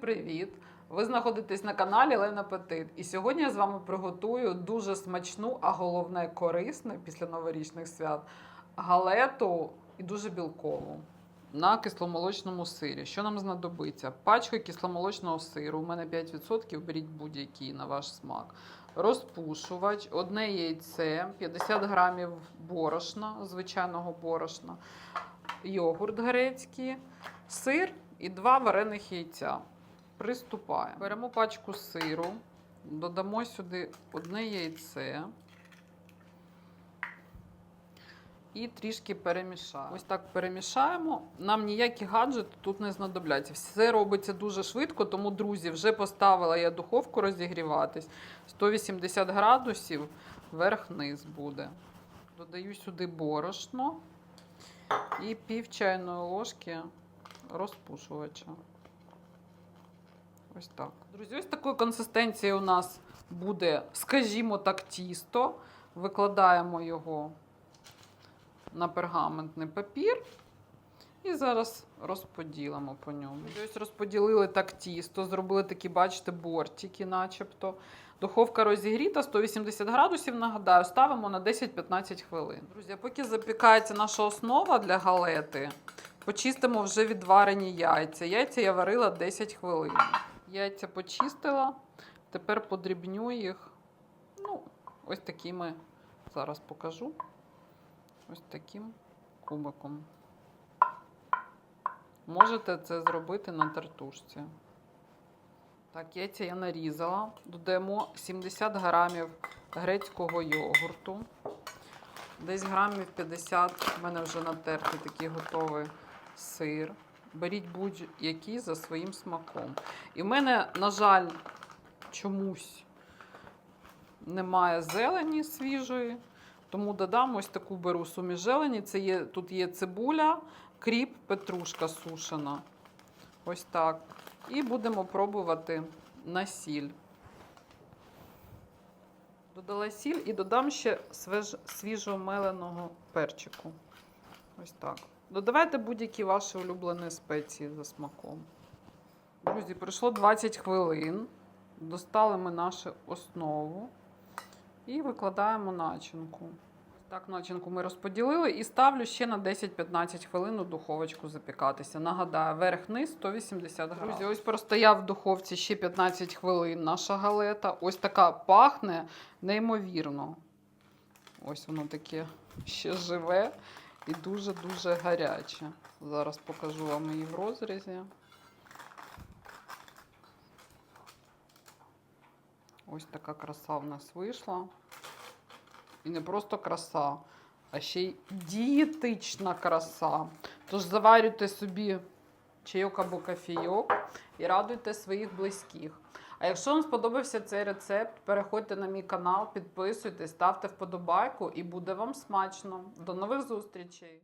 привіт! Ви знаходитесь на каналі Лена Петит. І сьогодні я з вами приготую дуже смачну, а головне корисне після новорічних свят галету і дуже білкову. На кисломолочному сирі. Що нам знадобиться? Пачка кисломолочного сиру. У мене 5%, беріть будь-який на ваш смак. Розпушувач, одне яйце, 50 грамів борошна, звичайного борошна, йогурт грецький, сир і два варених яйця. Приступаємо. Беремо пачку сиру, додамо сюди одне яйце і трішки перемішаємо. Ось так перемішаємо. Нам ніякі гаджети тут не знадобляться. Все робиться дуже швидко, тому, друзі, вже поставила я духовку розігріватись. 180 градусів, верх-низ буде. Додаю сюди борошно і пів чайної ложки розпушувача. Ось так. Друзі, ось такої консистенції у нас буде, скажімо так, тісто. Викладаємо його на пергаментний папір. І зараз розподілимо по ньому. Ось розподілили так тісто, зробили такі, бачите, бортики, начебто. Духовка розігріта, 180 градусів, нагадаю, ставимо на 10-15 хвилин. Друзі, поки запікається наша основа для галети, почистимо вже відварені яйця. Яйця я варила 10 хвилин. Яйця почистила, тепер подрібню їх. Ну, ось такими, зараз покажу. Ось таким кубиком. Можете це зробити на тартушці. Так, яйця я нарізала. Додаємо 70 грамів грецького йогурту. Десь грамів 50 в мене вже натертий такий готовий сир. Беріть будь-який за своїм смаком. І в мене, на жаль, чомусь немає зелені свіжої. Тому додам ось таку беру суміш зелені. Це є, тут є цибуля, кріп, петрушка сушена. Ось так. І будемо пробувати на сіль. Додала сіль і додам ще свеж, свіжого меленого перчику. Ось так. Додавайте будь-які ваші улюблені спеції за смаком. Друзі, пройшло 20 хвилин. Достали ми нашу основу і викладаємо начинку. Так, начинку ми розподілили і ставлю ще на 10-15 хвилин у духовочку запікатися. Нагадаю, верх-низ 180 градусів. Друзі, ось простояв в духовці ще 15 хвилин наша галета. Ось така пахне неймовірно. Ось воно таке ще живе і дуже-дуже гаряче. Зараз покажу вам її в розрізі. Ось така краса в нас вийшла. І не просто краса, а ще й дієтична краса. Тож заварюйте собі чайок або кофійок і радуйте своїх близьких. А якщо вам сподобався цей рецепт, переходьте на мій канал, підписуйтесь, ставте вподобайку і буде вам смачно. До нових зустрічей!